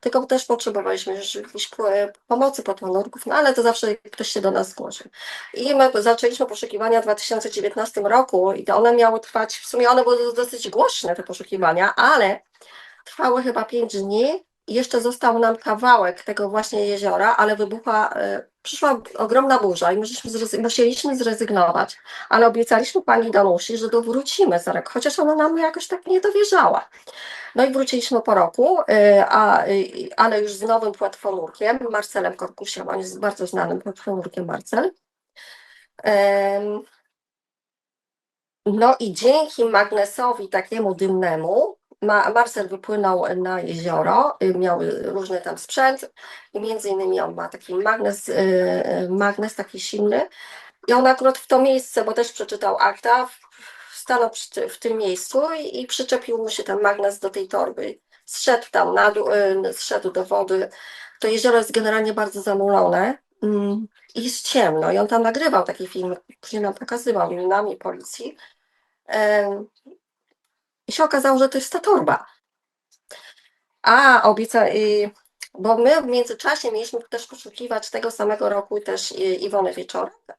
tylko też potrzebowaliśmy jakiejś e, pomocy podwodników, no ale to zawsze ktoś się do nas zgłosił. I my zaczęliśmy poszukiwania w 2019 roku i to one miały trwać, w sumie one były dosyć głośne, te poszukiwania, ale trwały chyba 5 dni i jeszcze został nam kawałek tego właśnie jeziora, ale wybuchła, e, przyszła ogromna burza i my żeśmy zrezy- musieliśmy zrezygnować, ale obiecaliśmy pani Danusi, że to wrócimy za rok, chociaż ona nam jakoś tak nie dowierzała. No i wróciliśmy po roku, y, a, y, ale już z nowym płetwonurkiem, Marcelem Korkusiem, on jest bardzo znanym płetwonurkiem Marcel. No i dzięki magnesowi takiemu dymnemu, Ma, Marcel wypłynął na jezioro, y, miał różny tam sprzęt i między innymi on ma taki magnes, y, magnes taki silny i on akurat w to miejsce, bo też przeczytał akta, stanął w tym miejscu i, przyczepił mu się ten magnes do tej torby. Zszedł tam na dół, y, zszedł do wody. To jezioro jest generalnie bardzo zamulone mm, i jest ciemno. I on tam nagrywał taki film, później nam pokazywał i nam i policji. I się okazało, że to jest ta torba. A obieca, bo my w międzyczasie mieliśmy też poszukiwać tego samego roku też Iwony Wieczorek,